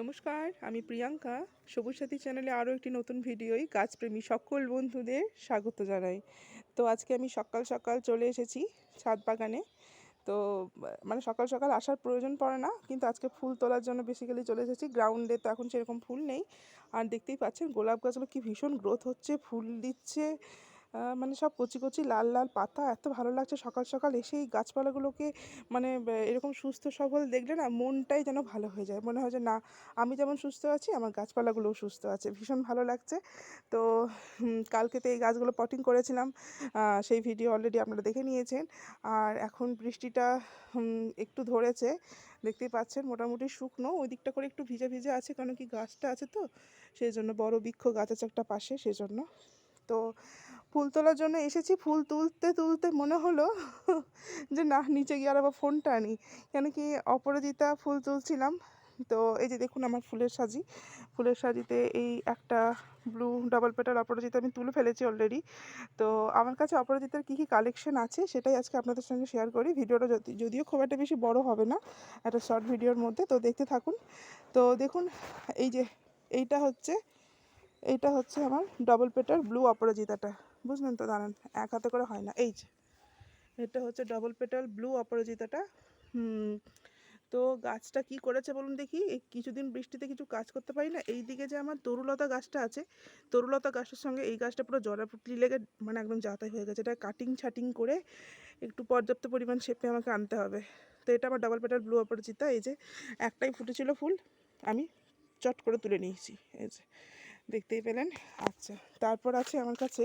নমস্কার, আমি প্রিয়াঙ্কা। সবুজ সাথী চ্যানেলে আরও একটি নতুন ভিডিওই গাছপ্রেমী সকল বন্ধুদের স্বাগত জানাই। তো আজকে আমি সকাল সকাল চলে এসেছি ছাদ বাগানে। তো মানে সকাল সকাল আসার প্রয়োজন পড়ে না, কিন্তু আজকে ফুল তোলার জন্য বেসিক্যালি চলে এসেছি। গ্রাউন্ডে তো এখন সেরকম ফুল নেই। আর দেখতেই পাচ্ছেন, গোলাপ গাছগুলো কি ভীষণ গ্রোথ হচ্ছে, ফুল দিচ্ছে। মানে সব কচি কচি, লাল লাল পাতা, এত ভালো লাগছে। সকাল সকাল এসে এই গাছপালাগুলোকে মানে এরকম সুস্থ সবল দেখলে না মনটাই যেন ভালো হয়ে যায়। মনে হয় যে, না, আমি যেমন সুস্থ আছি, আমার গাছপালাগুলোও সুস্থ আছে। ভীষণ ভালো লাগছে। তো কালকে তো এই গাছগুলো পটিং করেছিলাম। সেই ভিডিও অলরেডি আপনারা দেখে নিয়েছেন। আর এখন বৃষ্টিটা একটু ধরেছে। দেখতেই পাচ্ছেন, মোটামুটি শুকনো। ওই দিকটা করে একটু ভিজে ভিজে আছে কারণ কি গাছটা আছে তো সেই জন্য বড় বৃক্ষ, গাছ আছে একটা পাশে সেই জন্য তো ফুল তোলার জন্য এসেছি। ফুল তুলতে তুলতে মনে হলো যে না, নিচে গিয়ে আর আবার ফোনটা আনি। কেন কি অপরাজিতা ফুল তুলছিলাম। তো এই যে দেখুন আমার ফুলের সাজি। ফুলের সাজিতে এই একটা ব্লু ডাবল পেটার অপরাজিতা আমি তুলে ফেলেছি অলরেডি তো আমার কাছে অপরাজিতার কী কী কালেকশন আছে সেটাই আজকে আপনাদের সঙ্গে শেয়ার করি। ভিডিওটা যদি- যদিও খুব একটা বেশি বড় হবে না, একটা শর্ট ভিডিওর মধ্যে, তো দেখতে থাকুন। তো দেখুন, এই যে এইটা হচ্ছে এইটা হচ্ছে আমার ডবল পেটার ব্লু অপরাজিতাটা। বুঝলেন তো, দাঁড়ান, এক হাতে করে হয় না, এই যে, এটা হচ্ছে ডবল পেটাল ব্লু অপরাজিতাটা, হুম, তো গাছটা কি করেছে বলুন দেখি, এই কিছুদিন বৃষ্টিতে কিছু কাজ করতে পারি না, এই দিকে যে আমার তরুলতা গাছটা আছে, তরুলতা গাছের সঙ্গে এই গাছটা পুরো জড়াপুটলি লেগে মানে একদম যাতাই হয়ে গেছে, এটা কাটিং ছাটিং করে একটু পর্যাপ্ত পরিমাণ শেপে আমাকে আনতে হবে, তো এটা আমার ডাবল পেটাল ব্লু অপরাজিতা, এই যে, একটাই ফুটেছিল ফুল, আমি চট করে তুলে নিয়েছি, এই যে, দেখতেই পেলেন আচ্ছা তারপর আছে আমার কাছে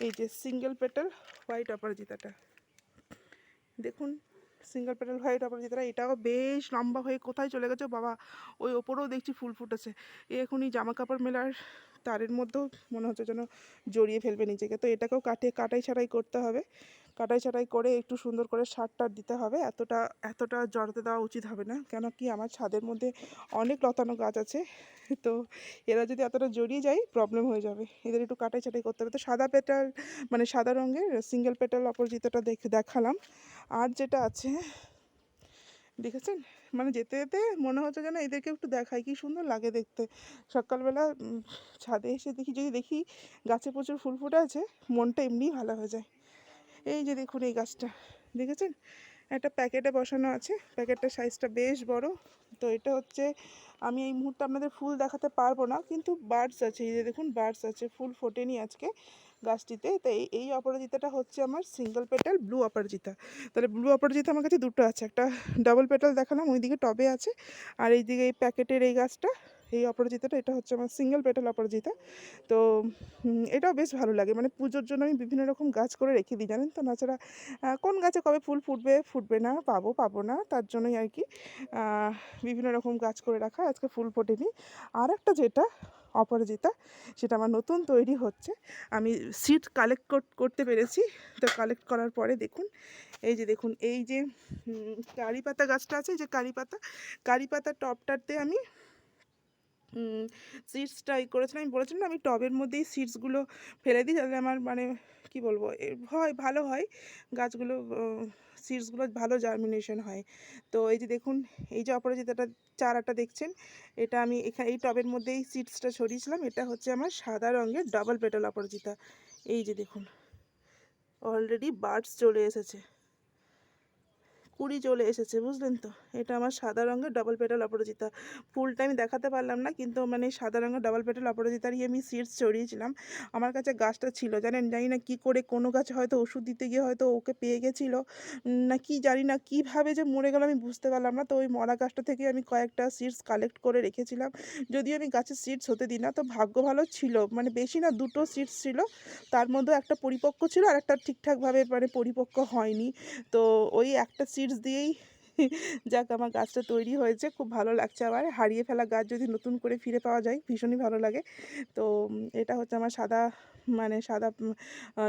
এই যে সিঙ্গেল পেটাল হোয়াইট অপরাজিতাটা দেখুন সিঙ্গেল পেটাল হোয়াইট অপরাজিতাটা এটাও বেশ লম্বা হয়ে কোথায় চলে গেছে? বাবা, ওই ওপরেও দেখছি ফুল ফুটেছে। এখনই জামা কাপড় মেলার তারের মধ্যেও মনে হচ্ছে যেন জড়িয়ে ফেলবে নিজেকে। তো এটাকেও কাটে, কাটাই ছাড়াই করতে হবে। কাটাই ছাটাই করে একটু সুন্দর করে সার টার দিতে হবে। এতটা এতটা জড়াতে দেওয়া উচিত হবে না। কেন কি আমার ছাদের মধ্যে অনেক লতানো গাছ আছে। তো এরা যদি এতটা জড়িয়ে যায় প্রবলেম হয়ে যাবে। এদের একটু কাটাই ছাটাই করতে হবে। তো সাদা পেটাল মানে সাদা রঙের সিঙ্গেল পেটাল অপরাজিতাটা দেখে দেখালাম। আর যেটা আছে, দেখেছেন? মানে যেতে যেতে মনে হচ্ছে যেন এদেরকে একটু দেখাই। কি সুন্দর লাগে দেখতে। সকালবেলা ছাদে এসে দেখি, যদি দেখি গাছে প্রচুর ফুল ফুটে আছে, মনটা এমনিই ভালো হয়ে যায়। এই যে দেখুন এই গাছটা, দেখেছেন? একটা প্যাকেটে বসানো আছে, প্যাকেটটার সাইজটা বেশ বড়। তো এটা হচ্ছে, আমি এই মুহূর্তে আপনাদের ফুল দেখাতে পারব না, কিন্তু বার্ডস আছে। এই যে দেখুন, বার্ডস আছে, ফুল ফোটেনি আজকে গাছটিতে। তো এই এই অপরাজিতাটা হচ্ছে আমার সিঙ্গেল পেটাল ব্লু অপরাজিতা। তাহলে ব্লু অপরাজিতা আমার কাছে দুটো আছে, একটা ডাবল পেটাল দেখালাম, ওইদিকে টবে আছে, আর এইদিকে এই প্যাকেটের এই গাছটা। এই অপরাজিতাটা এটা হচ্ছে আমার সিঙ্গেল পেটাল অপরাজিতা। তো এটাও বেশ ভালো লাগে। মানে পুজোর জন্য আমি বিভিন্ন রকম গাছ করে রেখে দিই জানেন তো? আহ, কোন গাছে কবে ফুল ফুটবে ফুটবে না পাবো পাবো না তার জন্যই আর কি বিভিন্ন রকম গাছ করে রাখা। আজকে ফুল ফোটেনি। আর একটা যেটা অপরাজিতা সেটা আমার নতুন তৈরি হচ্ছে। আমি সিট কালেক্ট করতে পেরেছি। তো কালেক্ট করার পরে দেখুন এই যে দেখুন এই যে কারি পাতা গাছটা আছে যে কারি পাতা কারি পাতার টপটাতে আমি সিডস ট্রাই করেছিলাম আমি বলেছিলাম না, আমি টবের মধ্যেই সিডসগুলো ফেলে দিই তাহলে আমার মানে কি বলব হয়, ভালো হয়। গাছগুলো সিডসগুলো ভালো জার্মিনেশন হয়। তো এই যে দেখুন, এই যে অপরাজিতাটা চারাটা দেখছেন, এটা আমি এখানে এই টবের মধ্যেই সিডসটা ছড়িয়েছিলাম। এটা হচ্ছে আমার সাদা রঙের ডাবল পেটাল অপরাজিতা। এই যে দেখুন অলরেডি বার্ডস চলে এসেছে। কুড়ি চলে এসেছে, বুঝলেন তো? এটা আমার সাদা রঙের ডবল পেটাল অপরাজিতা। ফুলটা আমি দেখাতে পারলাম না, কিন্তু মানে সাদা রঙের ডাবল পেটাল অপরাজিতারই আমি সিডস ছড়িয়েছিলাম। আমার কাছে গাছটা ছিল, জানেন? জানি না কী করে কোনো গাছে হয়তো ওষুধ দিতে গিয়ে হয়তো ওকে পেয়ে গেছিল না কি জানি না কীভাবে যে মরে গেল, আমি বুঝতে পারলাম না। তো ওই মরা গাছটা থেকে আমি কয়েকটা সিডস কালেক্ট করে রেখেছিলাম। যদিও আমি গাছের সিডস হতে দিই না, তো ভাগ্য ভালো ছিল। মানে বেশি না, দুটো সিডস ছিল। তার মধ্যে একটা পরিপক্ক ছিল, আর একটা ঠিকঠাকভাবে মানে পরিপক্ক হয়নি। তো ওই একটা সিডস দিয়েই যাক, আমার গাছটা তৈরি হয়েছে। খুব ভালো লাগছে আমার। হারিয়ে ফেলা গাছ যদি নতুন করে ফিরে পাওয়া যায়, ভীষণই ভালো লাগে। তো এটা হচ্ছে আমার সাদা মানে সাদা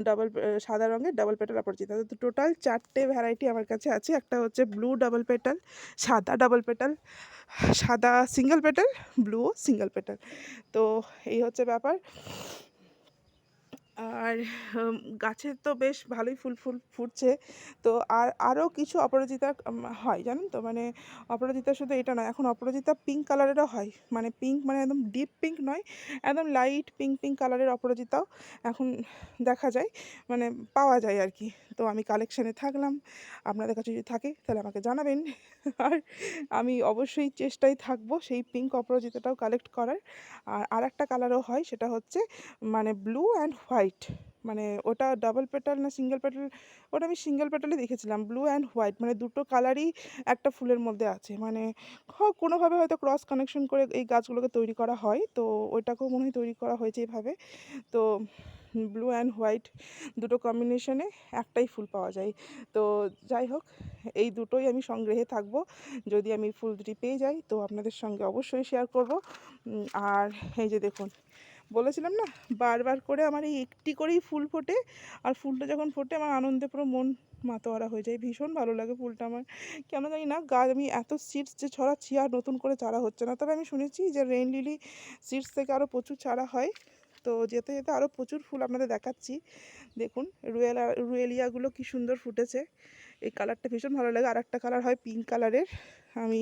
ডাবল সাদা রঙের ডাবল পেটাল অপরাজিতা তো টোটাল চারটে ভ্যারাইটি আমার কাছে আছে। একটা হচ্ছে ব্লু ডাবল পেটাল সাদা ডাবল পেটাল সাদা single petal blue single petal তো, এই হচ্ছে ব্যাপার। আর গাছে তো বেশ ভালোই ফুল ফুল ফুটছে। তো আর আরও কিছু অপরাজিতা হয়, জানেন তো? মানে অপরাজিতা শুধু এটা নয়, এখন অপরাজিতা পিঙ্ক কালারেরও হয়। মানে পিঙ্ক মানে একদম ডিপ পিঙ্ক নয়, একদম লাইট পিঙ্ক পিঙ্ক কালারের অপরাজিতাও এখন দেখা যায়। মানে পাওয়া যায় আর কি। তো আমি কালেকশানে থাকলাম। আপনাদের কাছে যদি থাকে, তাহলে আমাকে জানাবেন। আর আমি অবশ্যই চেষ্টায় থাকব সেই পিঙ্ক অপরাজিতাটাও কালেক্ট করার। আর আর একটা কালারও হয়, সেটা হচ্ছে মানে ব্লু অ্যান্ড হোয়াইট মানে ওটা ডাবল পেটাল না সিঙ্গেল পেটাল ওটা আমি সিঙ্গেল পেটালে দেখেছিলাম ব্লু অ্যান্ড হোয়াইট মানে দুটো কালারই একটা ফুলের মধ্যে আছে। মানে কোনোভাবে হয়তো ক্রস কানেকশন করে এই গাছগুলোকে তৈরি করা হয়, তো ওইটাকেও মনে হয় তৈরি করা হয়েছে এইভাবে। তো ব্লু অ্যান্ড হোয়াইট দুটো কম্বিনেশনে একটাই ফুল পাওয়া যায়। তো যাই হোক, এই দুটোই আমি সংগ্রহে থাকব। যদি আমি ফুল দুটি পেয়ে যাই, তো আপনাদের সঙ্গে অবশ্যই শেয়ার করব। আর এই যে দেখুন বলেছিলাম না? বারবার করে আমার এই একটি করেই ফুল ফোটে। আর ফুলটা যখন ফোটে, আমার আনন্দে পুরো মন মাতোয়ারা হয়ে যায়। ভীষণ ভালো লাগে ফুলটা আমার। কেন জানি না, গাছ আমি এত সিডস যে ছড়াচ্ছি আর নতুন করে চারা হচ্ছে না। তবে আমি শুনেছি যে রেইন লিলি সিডস থেকে আরও প্রচুর চারা হয়। তো যেতে যেতে আরও প্রচুর ফুল আপনাদের দেখাচ্ছি। দেখুন, রুয়েলা, রুয়েলিয়াগুলো কি সুন্দর ফুটেছে। এই কালারটা ভীষণ ভালো লাগে। আর একটা কালার হয় পিঙ্ক কালারের আমি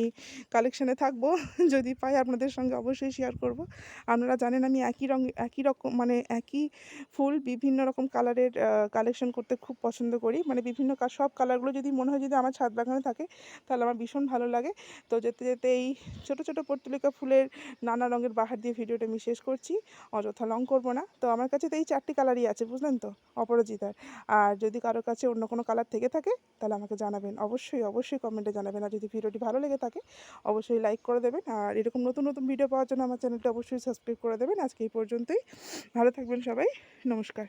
কালেকশানে থাকব, যদি পাই আপনাদের সঙ্গে অবশ্যই শেয়ার করব। আপনারা জানেন আমি একই রঙ, একই রকম মানে একই ফুল বিভিন্ন রকম কালারের কালেকশন করতে খুব পছন্দ করি। মানে বিভিন্ন সব কালারগুলো যদি মনে হয় যদি আমার ছাদ বাগানে থাকে, তাহলে আমার ভীষণ ভালো লাগে। তো যেতে যেতে এই ছোটো ছোটো পর্তুলিকা ফুলের নানা রঙের বাহার দিয়ে ভিডিওটা আমি শেষ করছি। অযথা লং করব না। তো আমার কাছে তো এই চারটি কালারই আছে, বুঝলেন তো? অপরাজিতার। আর যদি কারোর কাছে অন্য কোনো কালার থেকে থাকে, তাহলে আমাকে জানাবেন। অবশ্যই অবশ্যই কমেন্টে জানাবেন। আর যদি ভিডিওটি ভালো লেগে থাকে, অবশ্যই লাইক করে দেবেন। আর এরকম নতুন নতুন ভিডিও পাওয়ার জন্য আমার চ্যানেলটা অবশ্যই সাবস্ক্রাইব করে দেবেন। আজকে এই পর্যন্তই। ভালো থাকবেন সবাই। নমস্কার।